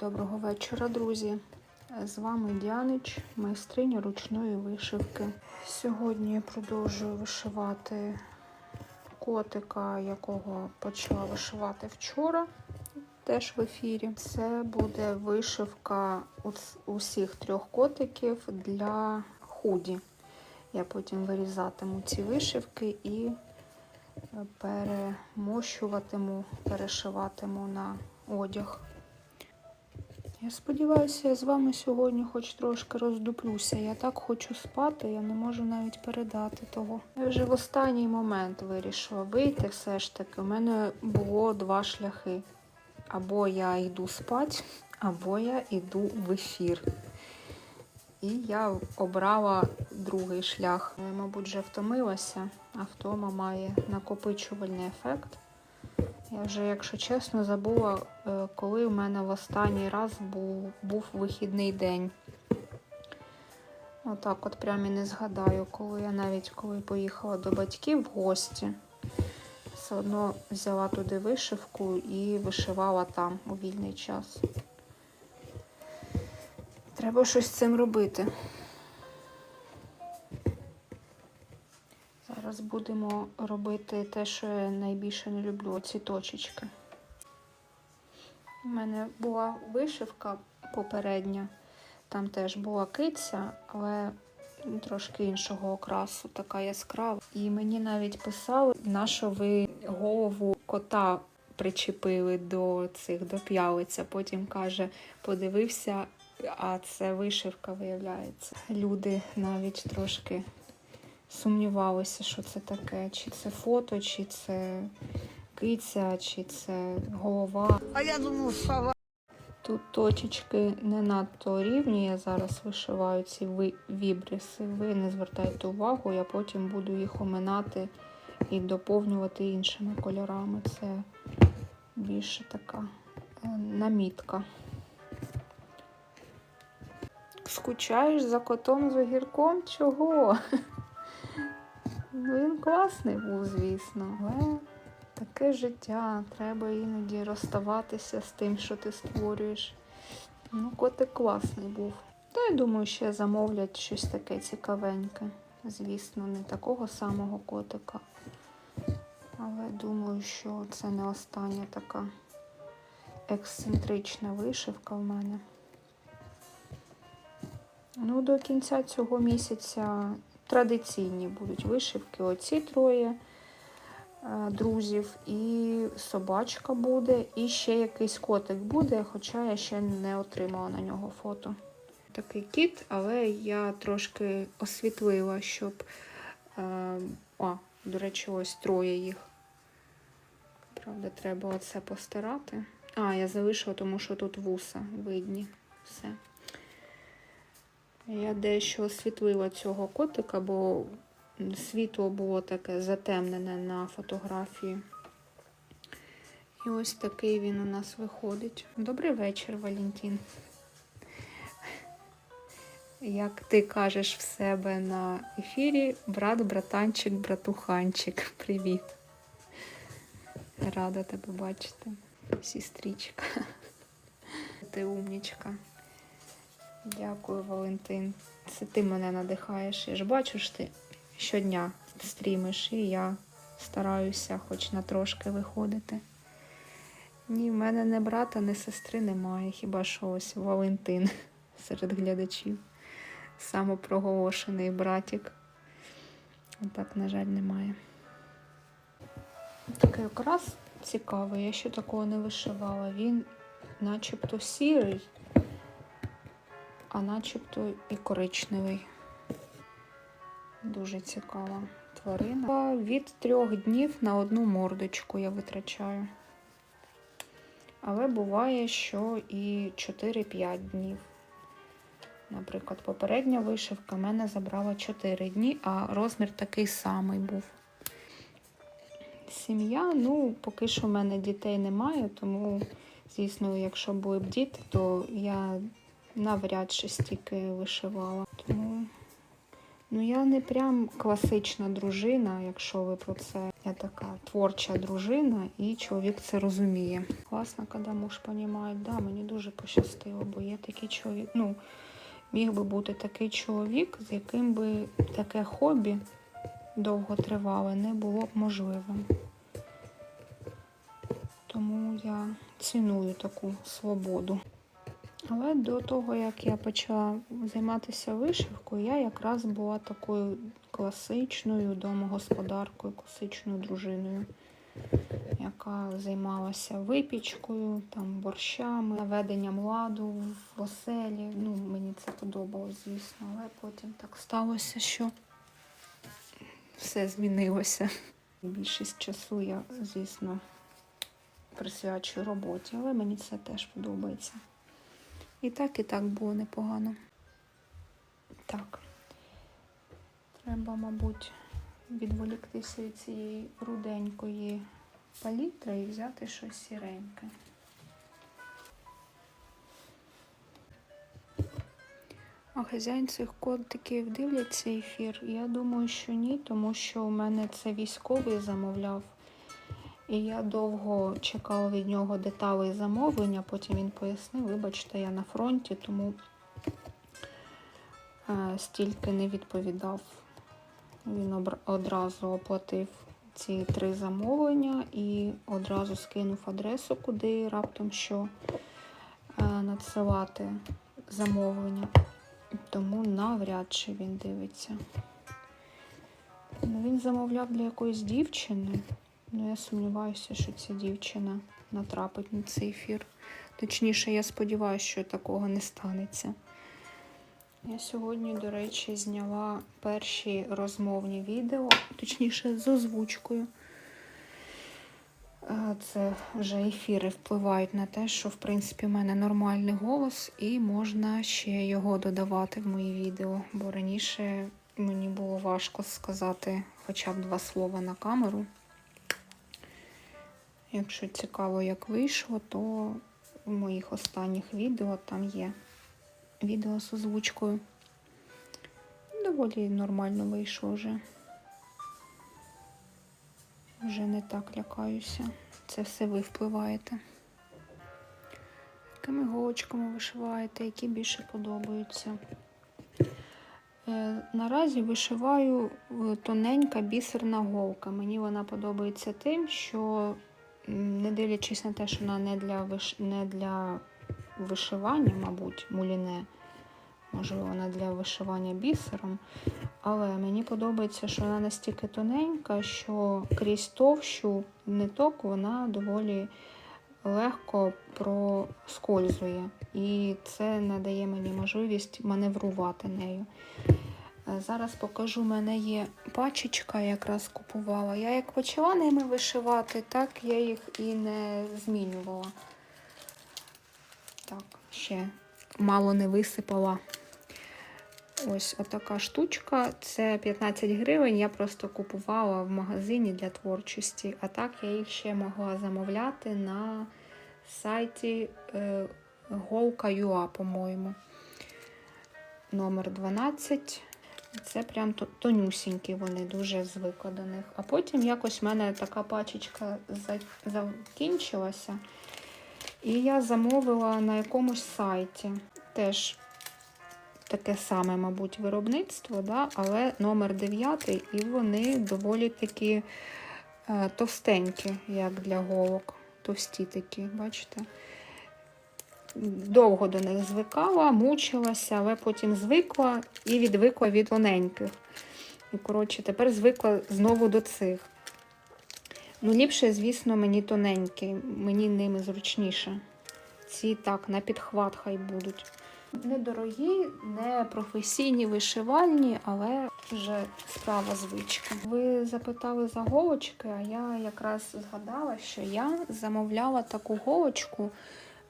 Доброго вечора, друзі. З вами Діанич, майстриня ручної вишивки. Сьогодні я продовжую вишивати котика, якого почала вишивати вчора, теж в ефірі. Це буде вишивка усіх трьох котиків для худі. Я потім вирізатиму ці вишивки і е, перемощуватиму, перешиватиму на одяг. Я сподіваюся, я з вами сьогодні хоч трошки роздуплюся. Я так хочу спати, я не можу навіть передати того. Я вже в останній момент вирішила вийти все ж таки. У мене було два шляхи. Або я йду спати, або я йду в ефір. І я обрала другий шлях. Я, мабуть, вже втомилася, а втома має накопичувальний ефект. Я вже, якщо чесно, забула, е, коли в мене в останній раз був, був вихідний день. Отак от прям і не згадаю, коли я навіть коли поїхала до батьків в гості, все одно взяла туди вишивку і вишивала там у вільний час. Треба щось з цим робити. Зараз будемо робити те, що я найбільше не люблю, оці точечки. У мене була вишивка попередня, там теж була киця, але трошки іншого окрасу, така яскрава. І мені навіть писали, на що ви голову кота причепили до цих до п'ялиця. Потім каже, подивився, а це вишивка виявляється. Люди навіть трошки сумнівалися, що це таке. Чи це фото, чи це киця, чи це голова. А я думаю, сова. Тут точечки не надто рівні. Я зараз вишиваю ці вібриси. Ви не звертайте увагу, я потім буду їх оминати і доповнювати іншими кольорами. Це більше така е, намітка. Скучаєш за котом з огірком? Чого? Ну, Він класний був, звісно, але таке життя. Треба іноді розставатися з тим, що ти створюєш. Ну, котик класний був. Та я думаю, ще замовлять щось таке цікавеньке. Звісно, не такого самого котика. Але думаю, що це не остання така ексцентрична вишивка в мене. Ну, до кінця цього місяця традиційні будуть вишивки. Оці троє е, друзів, і собачка буде, і ще якийсь котик буде, хоча я ще не отримала на нього фото. Такий кіт, але я трошки освітлила, щоб. Е, а, до речі, ось троє їх. Правда, треба оце постирати. А, я залишила, тому що тут вуса видні. Все. Я дещо освітлила цього котика, бо світло було таке затемнене на фотографії. І ось такий він у нас виходить. Добрий вечір, Валентин. Як ти кажеш в себе на ефірі, брат, братанчик, братуханчик. Привіт. Рада тебе бачити, сестричка. Ти умнічка. Дякую, Валентин. Це ти мене надихаєш. Я ж бачу, що ти щодня стрімиш, і я стараюся хоч на трошки виходити. Ні, в мене не брата, ні сестри немає, хіба що ось Валентин серед глядачів. Самопроголошений братик. Так, на жаль, немає. Такий окрас цікавий, я ще такого не вишивала. Він начебто сірий, а начебто і коричневий. Дуже цікава тварина. Від трьох днів на одну мордочку я витрачаю. Але буває, що і 4-5 днів. Наприклад, попередня вишивка в мене забрала 4 дні, а розмір такий самий був. Сім'я, ну, поки що в мене дітей немає, тому, звісно, якщо були б діти, то я навряд чи стільки вишивала. Тому ну, я не прям класична дружина, якщо ви про це. Я така творча дружина, і чоловік це розуміє. Класно, коли муж розуміє, да, мені дуже пощастило, бо є такий чоловік. Ну, міг би бути такий чоловік, з яким би таке хобі довготривале не було б можливим. Тому я ціную таку свободу. Але до того, як я почала займатися вишивкою, я якраз була такою класичною домогосподаркою, класичною дружиною, яка займалася випічкою, там, борщами, наведенням ладу в оселі. Ну, мені це подобалось, звісно, але потім так сталося, що все змінилося. Більшість часу я, звісно, присвячую роботі, але мені це теж подобається. І так, і так було непогано. Так. Треба, мабуть, відволіктися від цієї руденької палітри і взяти щось сіреньке. А хазяїн цих котиків дивляться ефір? Я думаю, що ні, тому що у мене це військовий замовляв. І я довго чекала від нього деталей замовлення, потім він пояснив, вибачте, я на фронті, тому е, стільки не відповідав. Він одразу оплатив ці три замовлення і одразу скинув адресу, куди раптом що е, надсилати замовлення. Тому навряд чи він дивиться. Ну, Він замовляв для якоїсь дівчини. Ну, я сумніваюся, що ця дівчина натрапить на цей ефір. Точніше, я сподіваюся, що такого не станеться. Я сьогодні, до речі, зняла перші розмовні відео, точніше, з озвучкою. Е, Це вже ефіри впливають на те, що в принципі в мене нормальний голос, і можна ще його додавати в мої відео. Бо раніше мені було важко сказати хоча б два слова на камеру. Якщо цікаво, як вийшло, то в моїх останніх відео там є відео з озвучкою. Доволі нормально вийшло вже. Вже не так лякаюся. Це все ви впливаєте. Якими голочками вишиваєте, які більше подобаються. Е, Наразі вишиваю е, тоненька бісерна голка. Мені вона подобається тим, що не дивлячись на те, що вона не для, виш... не для вишивання, мабуть, муліне, можливо, вона для вишивання бісером. Але мені подобається, що вона настільки тоненька, що крізь товщу ниток вона доволі легко проскользує. І це надає мені можливість маневрувати нею. Е, Зараз покажу, у мене є пачечка, якраз купувала. Я як почала ними вишивати, так я їх і не змінювала. Так, ще мало не висипала. Ось отака штучка. Це 15 гривень. Я просто купувала в магазині для творчості. А так я їх ще могла замовляти на сайті е, Голка.ua, по-моєму. Номер 12. Це прям тонюсінькі, вони дуже звикла до них. А потім якось в мене така пачечка закінчилася. І я замовила на якомусь сайті. Теж таке саме, мабуть, виробництво, да? але номер 9, і вони доволі такі е, товстенькі, як для голок. Товсті такі, бачите? Довго до них звикала, мучилася, але потім звикла і відвикла від тоненьких. І, коротше, тепер звикла знову до цих. Ну, ліпше, звісно, мені тоненькі, мені ними зручніше. Ці так, на підхват хай будуть. Недорогі, не професійні вишивальні, але вже справа звички. Ви запитали за голочки, а я якраз згадала, що я замовляла таку голочку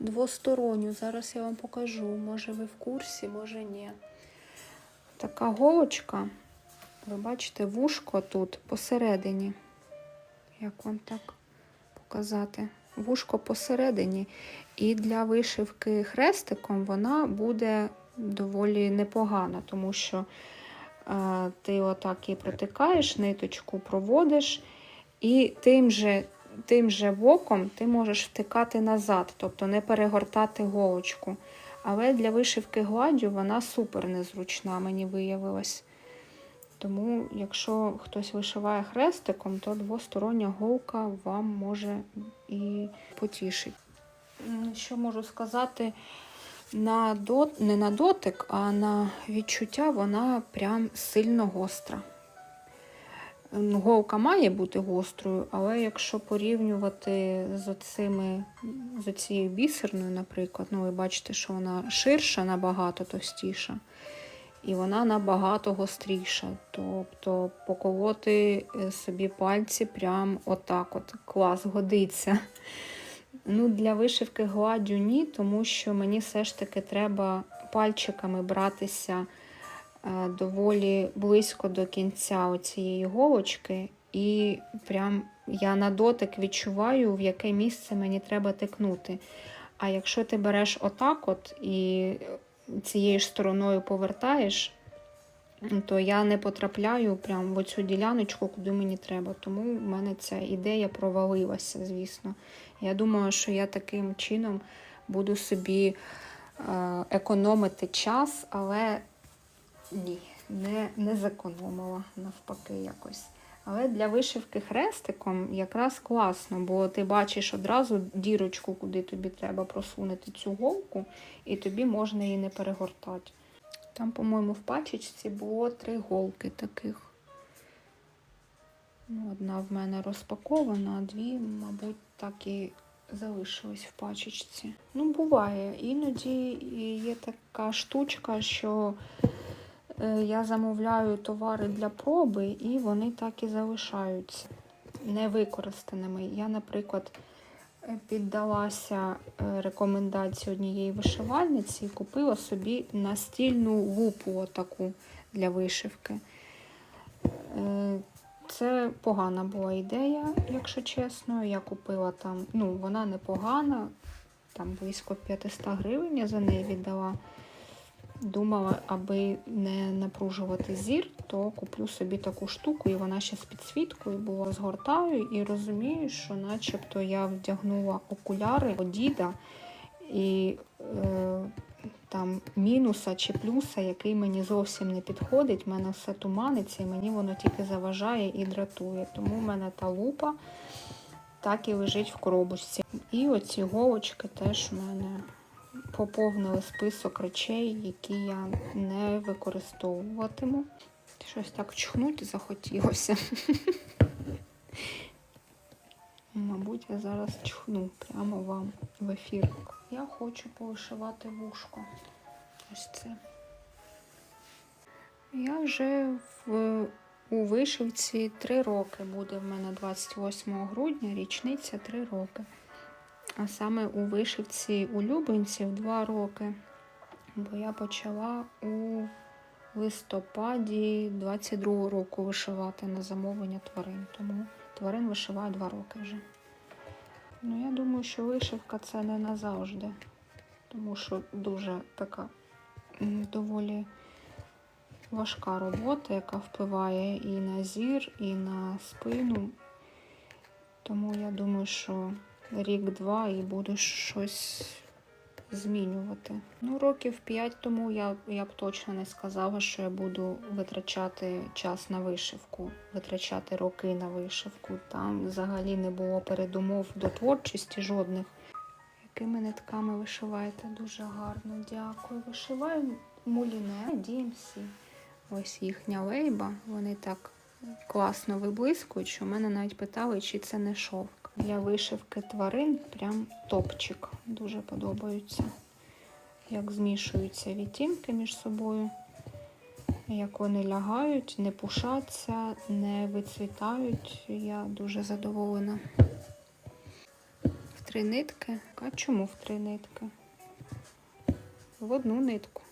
двосторонню. Зараз я вам покажу. Може ви в курсі, може ні. Така голочка, ви бачите, вушко тут посередині. Як вам так показати? Вушко посередині. І для вишивки хрестиком вона буде доволі непогана, тому що е, ти отак і протикаєш, ниточку проводиш, і тим же, тим же боком ти можеш втикати назад, тобто не перегортати голочку. Але для вишивки гладдю вона супер незручна, мені виявилась. Тому, якщо хтось вишиває хрестиком, то двостороння голка вам може і потішить. Що можу сказати? На дот... Не на дотик, а на відчуття вона прям сильно гостра. Голка має бути гострою, але якщо порівнювати з оцими, з оцією бісерною, наприклад, ну ви бачите, що вона ширша, набагато товстіша, і вона набагато гостріша. Тобто поколоти е, собі пальці прям отак от клас годиться. Ну, Для вишивки гладдю ні, тому що мені все ж таки треба пальчиками братися доволі близько до кінця цієї голочки, і прям я на дотик відчуваю, в яке місце мені треба тикнути. А якщо ти береш отак от і цією ж стороною повертаєш, то я не потрапляю прямо в оцю діляночку, куди мені треба. Тому в мене ця ідея провалилася, звісно. Я думаю, що я таким чином буду собі е, економити час, але ні, не, не зекономила навпаки якось. Але для вишивки хрестиком якраз класно, бо ти бачиш одразу дірочку, куди тобі треба просунути цю голку, і тобі можна її не перегортати. Там, по-моєму, в пачечці було три голки таких. Ну, Одна в мене розпакована, а дві, мабуть, так і залишились в пачечці. Ну, буває. Іноді є така штучка, що я замовляю товари для проби, і вони так і залишаються невикористаними. Я, наприклад, е, піддалася е, рекомендації однієї вишивальниці і купила собі настільну лупу отаку для вишивки. Е, Це погана була ідея, якщо чесно. Я купила там, ну, вона непогана, там близько 500 гривень я за неї віддала. Думала, аби не напружувати зір, то куплю собі таку штуку, і вона ще з підсвіткою була. Згортаю і розумію, що начебто я вдягнула окуляри діда і е, там мінуса чи плюса, який мені зовсім не підходить. В мене все туманиться, і мені воно тільки заважає і дратує. Тому в мене та лупа так і лежить в коробочці. І оці голочки теж в мене поповнили список речей, які я не використовуватиму. Щось так чхнути захотілося. Мабуть, я зараз чхну прямо вам в ефір. Я хочу повишивати вушко. Ось це. Я вже в, у вишивці 3 роки. Буде в мене 28 грудня, річниця 3 роки. А саме у вишивці улюбленців 2 роки. Бо я почала у листопаді 22 року вишивати на замовлення тварин. Тому тварин вишиваю 2 роки вже. Ну, я думаю, що вишивка це не назавжди, тому що дуже така доволі важка робота, яка впливає і на зір, і на спину. Тому я думаю, що рік-два і буду щось змінювати. Ну, років 5 тому я, я б точно не сказала, що я буду витрачати час на вишивку, витрачати роки на вишивку. Там взагалі не було передумов до творчості жодних. Якими нитками вишиваєте? Дуже гарно, дякую. Вишиваю муліне DMC. Ось їхня лейба. Вони так класно виблискують, що мене навіть питали, чи це не шовк. Для вишивки тварин прям топчик. Дуже подобаються. Як змішуються відтінки між собою, як вони лягають, не пушаться, не вицвітають. Я дуже задоволена. В три нитки. А чому в три нитки? В одну нитку.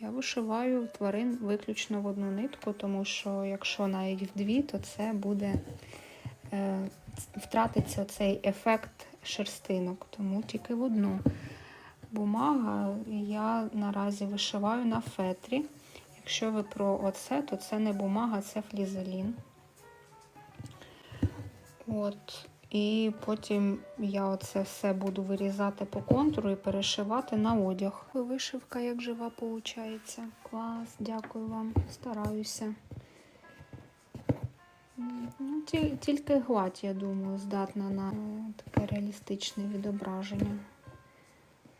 Я вишиваю тварин виключно в одну нитку, тому що якщо навіть в дві, то це буде е, втратиться цей ефект шерстинок, тому тільки в одну. Бумага я наразі вишиваю на фетрі. Якщо ви про оце, то це не бумага, це флізелін. От. І потім я оце все буду вирізати по контуру і перешивати на одяг. Вишивка як жива виходить. Клас, дякую вам, стараюся. Ну, тільки гладь, я думаю, здатна на е, таке реалістичне відображення.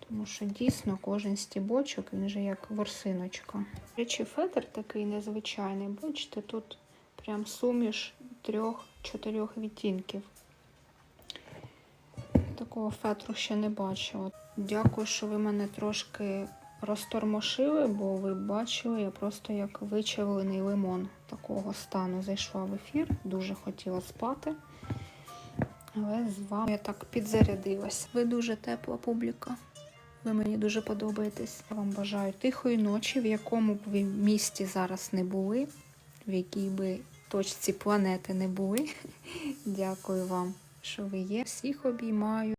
Тому що дійсно кожен стібочок, він же як ворсиночка. Речі, фетр такий незвичайний. Бачите, тут прям суміш трьох-чотирьох відтінків. Такого фетру ще не бачила. Дякую, що ви мене трошки розтормошили, бо ви бачили, я просто як вичавлений лимон такого стану зайшла в ефір. Дуже хотіла спати. Але з вами я так підзарядилась. Ви дуже тепла публіка. Ви мені дуже подобаєтесь. Я вам бажаю тихої ночі, в якому б ви місті зараз не були, в якій би точці планети не були. Дякую вам, що ви є. Всіх обіймаю.